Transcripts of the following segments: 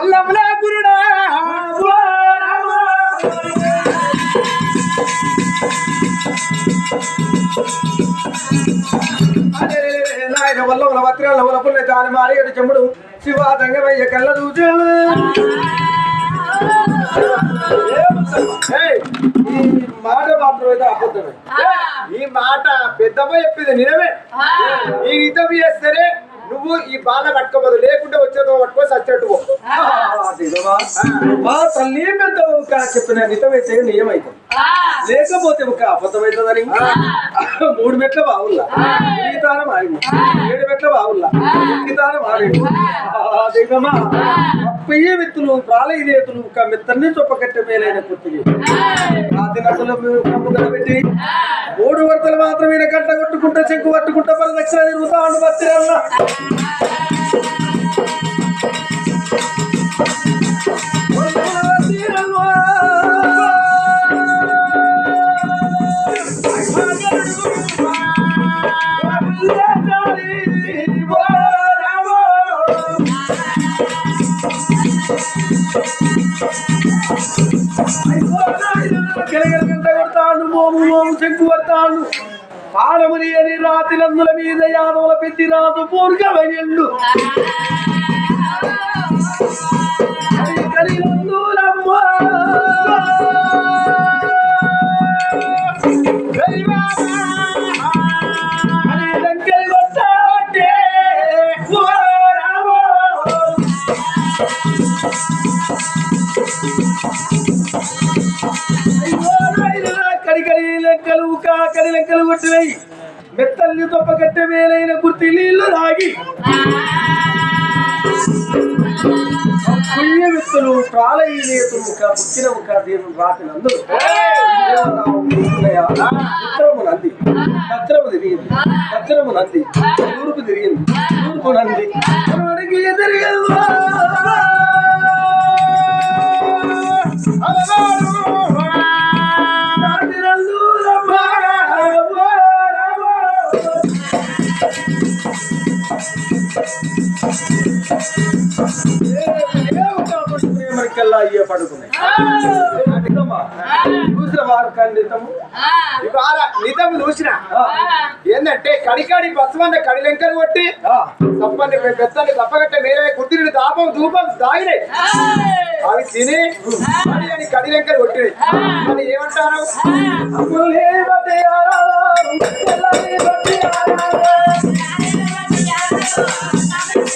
వల్లముల గురుడా నాయన వల్లముల వత్రాల వలపుల్ల కాని మారేడు చెమ్ముడు శివ దంగమయ్య కళ్ళ చూచాడు మాట మాత్రం అయితే అబద్ధమే. ఈ మాట పెద్దమ్మ చెప్పింది నిజమే. ఈ హితం చేస్తేనే నువ్వు ఈ బాధ పట్టుకోబోదు లేకుంటే వచ్చేదో పట్టుకో. మా తల్లి పెద్ద ఒక చెప్పిన నిజమైతే నిజమైతే లేకపోతే ఒక అబద్ధమవుతుందని మూడు మెట్ల బావుల్లా. మిగతాన మారింది. ఏడు మెట్ల బావుల్లా. మిగతాన మారింది. దిగమా అప్పయ్యే విత్తులు ప్రాలయ రేతులు ఒక మిత్తన్ని చొప్పకట్టె మేలైన కమ్ము కలబెట్టి మూడు వరదలు మాత్రమే గంట కొట్టుకుంటా చెక్కు పట్టుకుంటా పరదక్షిణ తిరుగుతా ఉండు మోము చెక్కు పడతాడు పాలముని అని రాతిలందుల మీద యాదవుల పెట్టి రాదు పూర్గమయ్యండు మెత్తల్ని తప్ప కట్టె మేలైన గుర్తి నీళ్ళు రాగి పుణ్య వ్యక్తులు ప్రాలయ నేతులు పుట్టిన ముఖ దేవుడు రాతినందు ఉత్తరము నంది దక్షిణము తిరిగింది దక్షిణము నంది తూర్పు తిరిగింది తూర్పు నంది అడిగి తిరిగింది ప్రేమరికల్లా అయ్యే పడుకున్నాయి అధికమా చూసిన వారు ఖండితము ఇవాళ నిజం చూసిన ఏంటంటే కడికాడి బస్సు కడి లెంకలు కొట్టి తప్పని పెద్దని తప్పగట్ట మేరే కుట్టిన దాపం ధూపం దాగినాయి. అవి తిని అని కడి లెంకలు కొట్టినాయి. మరి ఏమంటారు? బతియారా,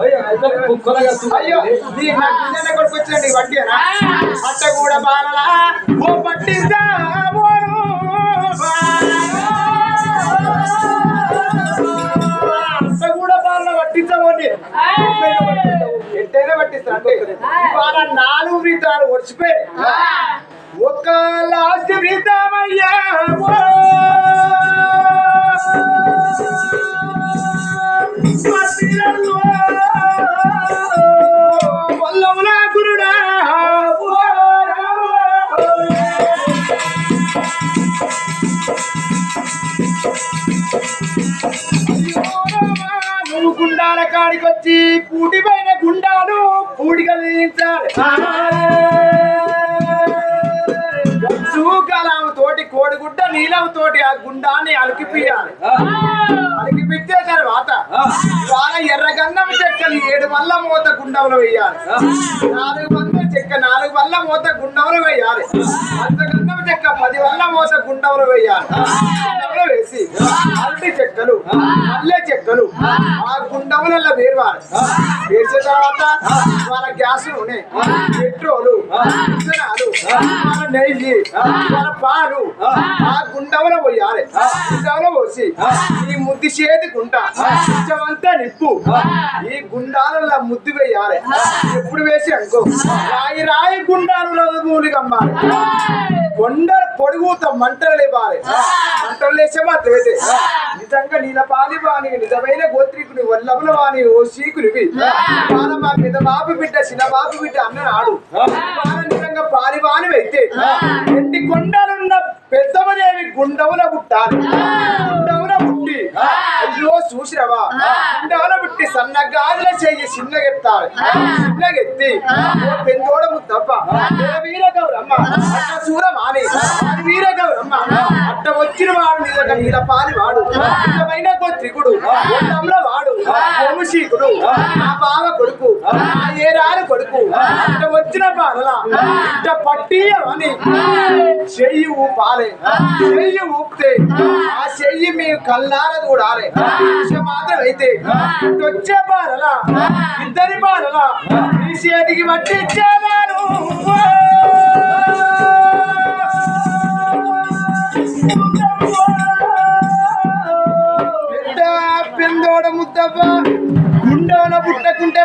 అయ్యో, ఇద్దరు నీ వడ్డీనా అట్ట కూడా బాలలా ఓ పట్టిందా? కూడా ఎట్టైనా పట్టిస్తా అంటే నాలుగు వృతాలు వచ్చిపోయి ఒక లాస్ట్ వృతమయ్యా నువ్వు గుండాల కాడికొచ్చి పూటి పైన గుండాలు. పూడిగా కలాము తోటి కోడిగుడ్డ నీలం తోటి ఆ గుండాన్ని అలికిపియాలి అలికిపిచ్చే తర్వాత వాళ్ళ ఎర్రగన్నం చెక్కలు ఏడు వల్ల మూత గుండంలో వేయాలి. నాలుగు వందల చెక్క నాలుగు వల్ల మూత గుండంలో వేయాలి. అంతగన్నం చెక్క పది వల్ల మూత గుండవలు వేయాలి. గుండంలో వేసి అరటి చెక్కలు మల్లె చెక్కలు ఆ గుండములలో వేరవాలి. వేసిన తర్వాత వాళ్ళ గ్యాస్ నూనె పెట్రోలు విత్తనాలు వాళ్ళ నెయ్యి వాళ్ళ పాలు ఆ గుండములో పోయాలి. గుండములో పోసి ఈ ముద్దు చేతి గుంట కొంచెమంతా నిప్పు. ఈ గుండాలలో ముద్దు వేయాలి. ఎప్పుడు వేసి అనుకో. రాయి రాయి గుండాలు కమ్మాలి కొండ పొడుగుత మంటలు లేవాలి మంటలు లేచే మాత్రం అయితే. నిజంగా నీల పాలి వాణి నిజమైన గోత్రికుని వల్లముల వాణి ఓ సీకునివి. మా పెద్ద బాబు బిడ్డ చిన్న బాబు బిడ్డ అన్ననాడు పాల నిజంగా పాలి వాణి అయితే. ఎన్ని కొండలున్న పెద్దమనేవి గుండముల పుట్టాలి గుండముల పుట్టి అయ్యో చూసిరవా పుట్టి సన్న గాజుల చెయ్యి చిన్నగెత్తాలి చిన్నగెత్తి పెందోడ ముద్దప్ప ఏ వీర గౌరమ్మ అట్ట సూరమాని వాడి వీర గౌరమ్మ అట్ట వచ్చిన వాడు నిజంగా నీల పాలి వాడు నిజమైన గోత్రికుడు గుండంలో వాడు వంశీకుడు నా బావ కొడుకు నా ఏరాని కొడుకు అట్ట వచ్చిన బాలల ఇట్ట పట్టియమని చెయ్యి ఊపాలి చెయ్యి ఊపితే ఆ చెయ్యి మీ కల్లార చూడాలి విషయం మాత్రం అయితే వచ్చే బాలల ఇద్దరి బాలల ఈ చేతికి పట్టించేవారు పెద్ద పెందోడ గుండోన పుట్టకుంటే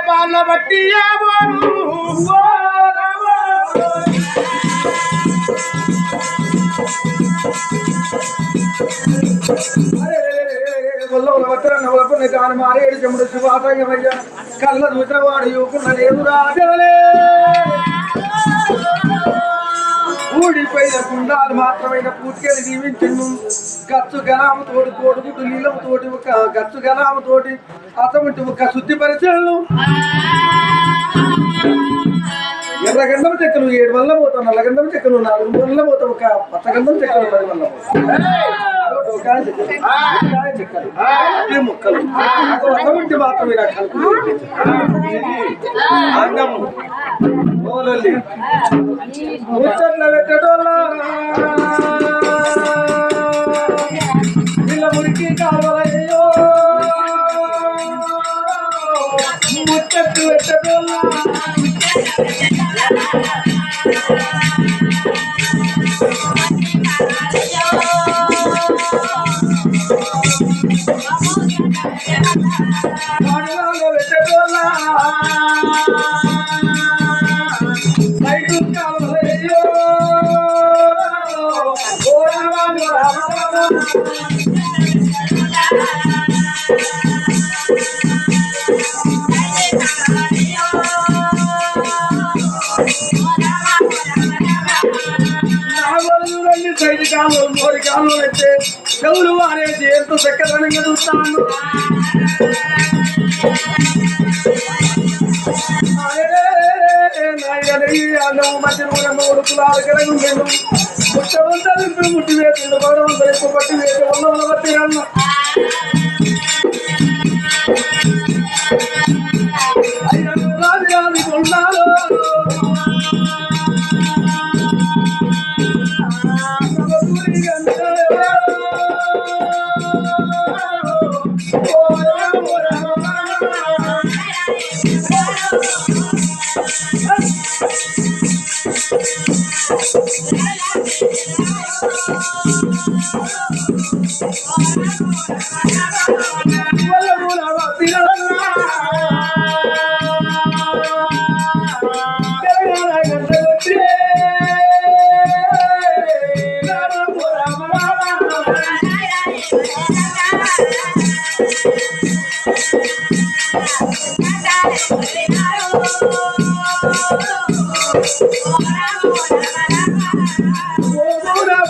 పాల బట్టి మారేడు చెముడు శుభాటయ్య కళ్ళ దూచవాడు యువకున్న లేదు రాజలే ఊడిపోయిన గుండాలు మాత్రమైన పూర్తిగా దీవించను గచ్చు గనామ తోటి కోడుగుడు నీళ్ళము తోటి ఒక గచ్చు గనామ తోటి అతమిటి ఒక శుద్ధి పరిచయను ఎర్రగంధం చెక్కలు ఏడు వల్ల పోతాం నల్లగంధం చెక్కలు నాలుగు వల్ల పోతాం ఒక పచ్చగంధం చెక్కలు పది వల్ల చెక్కలు, ముక్కలు. ముచ్చట్ల పెట్టడోళ్ళ పిల్ల మురికి కావాలయ్యో ముచ్చట్లు పెట్టడోళ్ళ Thank you. నాగోళ్ళు సైడ్ కాలు మోరి కాలు అయితే చెవులు వారేసి ఎంత చక్కదనంగా చూస్తాను ముట్టి వేసిండు భగవంతుడు ఎక్కువ పట్టి వేసి వంద బట్టి రన్న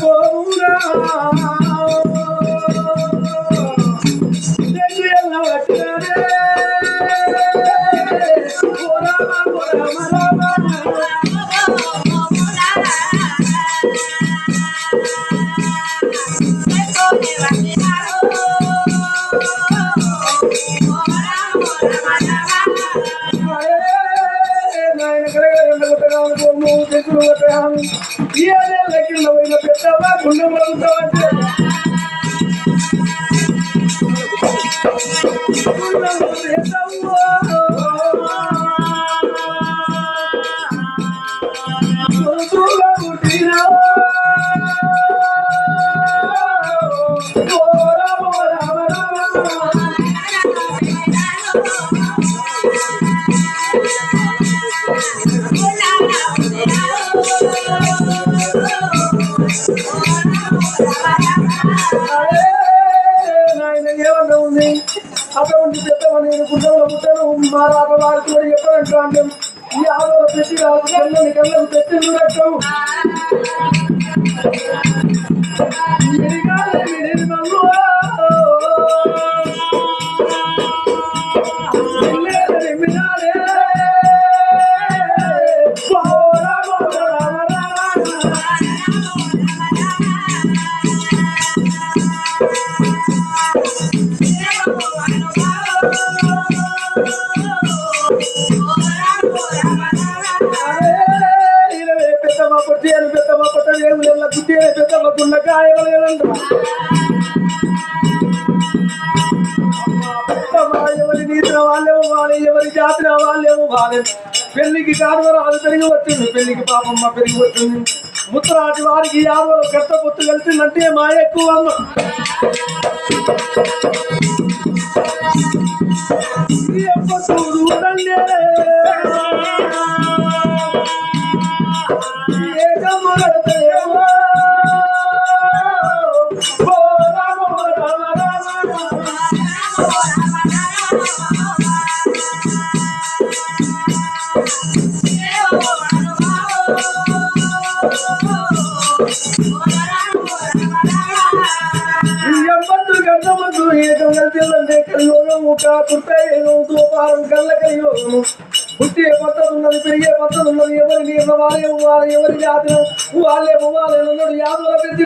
cobrar. మా రాత అంటే ఈ ఆలోచన పెట్టి రాదు కళ్ళని కళ్ళని పెట్టి చూడటం నన్ను. కాయవలేనంట ఎవరి నీతిన వాళ్ళేమో వాళ్ళే ఎవరి జాతిన వాళ్ళేమో వాళ్ళే పెళ్ళికి కానువరాలు పెరిగి వచ్చింది పెళ్ళికి పాపమ్మ పెరిగి వచ్చింది ముత్తరాటి వారికి యాదవలు కట్ట పొత్తు కలిసిందంటే మా ఎక్కువ అమ్మ ఈ అమ్మ చూడు నన్నే. పుట్టే పద్ధతి ఉన్నది పెరిగే పద్ధతి ఉన్నది ఎవరి నీళ్ళ వారే వారు ఎవరి జాతి వాళ్ళే వాళ్ళే ఉన్నాడు యాదవుల పెద్ద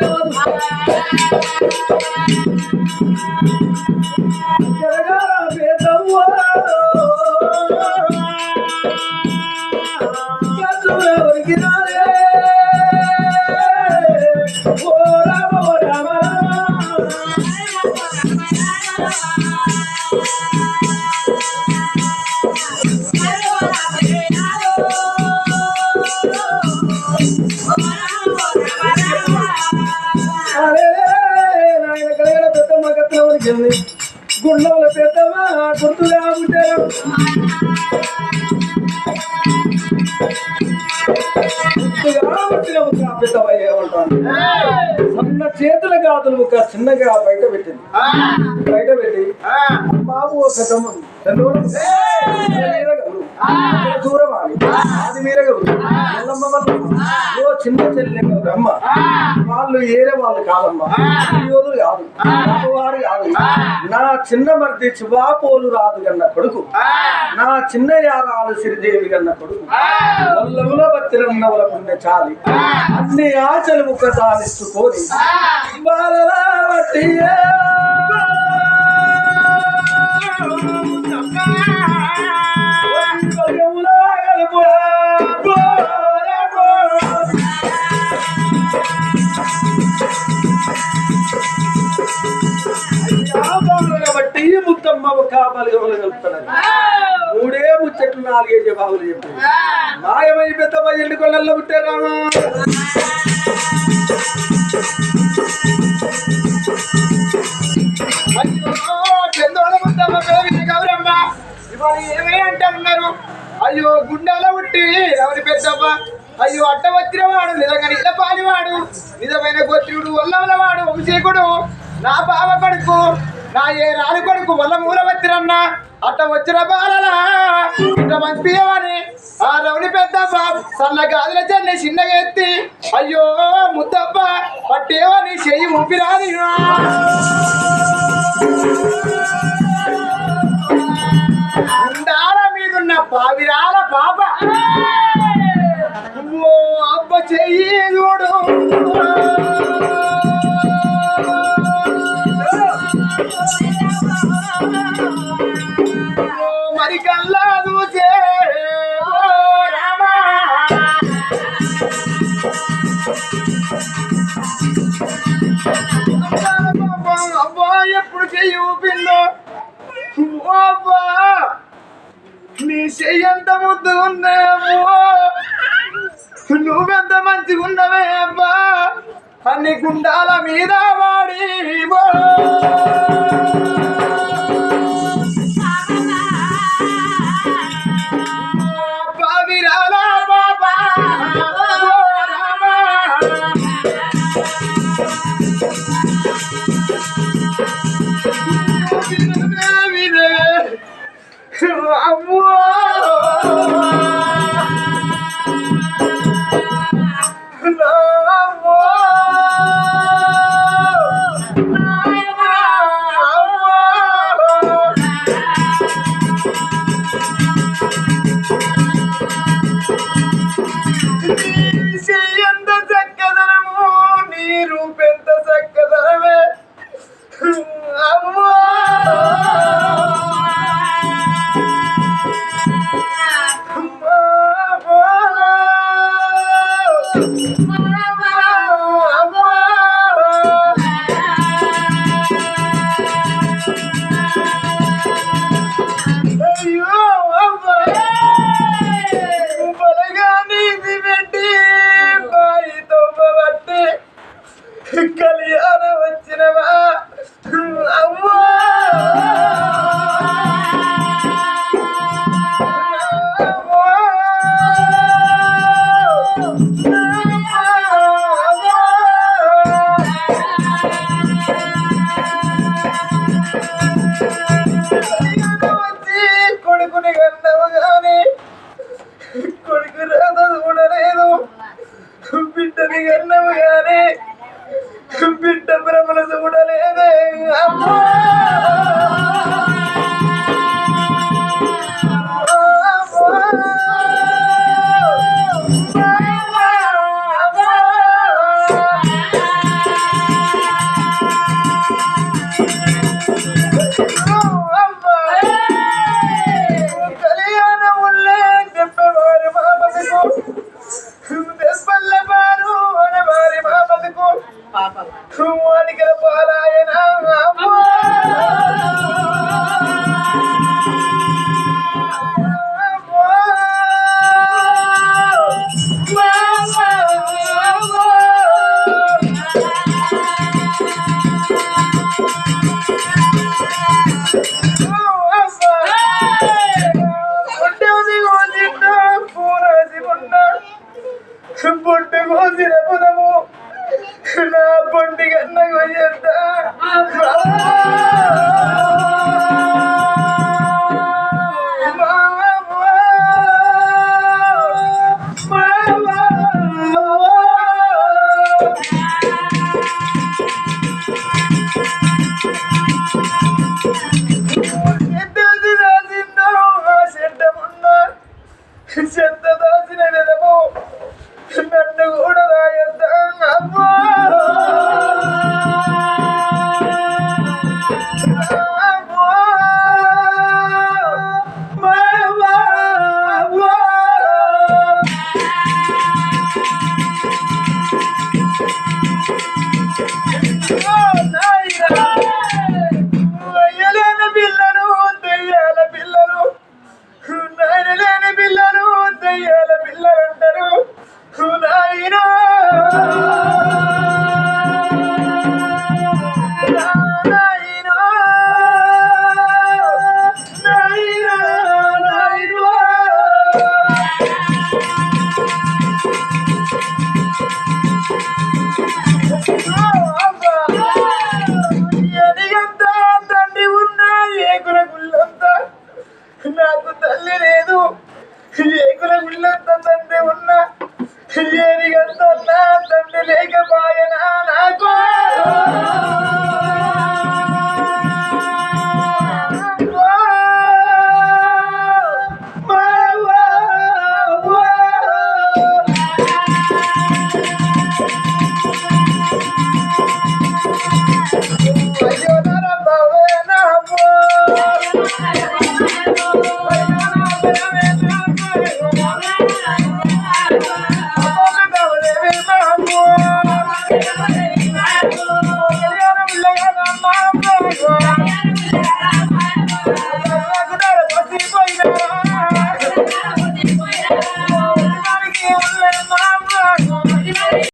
ఒక చిన్నగా బయట పెట్టింది. బయట పెట్టి బాబు ఒక. అక్కడ దూరమాలి. ఆది వీరగౌరు. ఎల్లమ్మ. చిన్న చెల్లె అమ్మ. వాళ్ళు ఏరే వాళ్ళు కాదమ్మా. యోధులు కాదు. గొప్పవారు కాదు. నా చిన్న మరిది చివాపోలు రాదు కన్న కొడుకు. నా చిన్న యారాలు సిరిదేవి కన్న కొడుకు. వల్లముల బతిరన్నవల పుణ్య చాలి. అన్ని ఆచలు ముక్క సాధిస్తుకోని బాలలా వట్టి బట్టి ముత్తమ్మ ఒక బలగములు కలుపుతున్నది మూడే ముచ్చట్లు నాలుగే జవాబులు చెప్పారు మాయమై పెద్దమ్మ పుట్టారామా చందోళ ముద్దమ్మ పేరు గౌరమ్మ. ఇవాళ ఏమే అయ్యో గుండాల ఉట్టి ఎవరి పెద్దమ్మ? అయ్యో అడ్డ వచ్చిన వాడు నిజంగా నిజ పాలివాడు. నిజమైన గోత్రుడు వల్లవల వాడు వంశీకుడు. నా బావ కొడుకు. నా ఏ రాని కొడుకు వల్ల మూల వచ్చిరన్నా? అట్ట వచ్చిన బాలలా. ఇట్ట పంపియమని ఆ రౌని పెద్ద సన్న గాజుల చెల్లి చిన్నగా ఎత్తి. అయ్యో ముద్దబ్బ పట్టేవని చెయ్యి ఊపిరాది ఓ అబ్బా నీ చెయ్యి ఎంత ముద్దు ఉన్నాయమ్మో నువ్వెంత మంచిగా ఉన్నవే అబ్బా అన్ని గుండాల మీద వాడి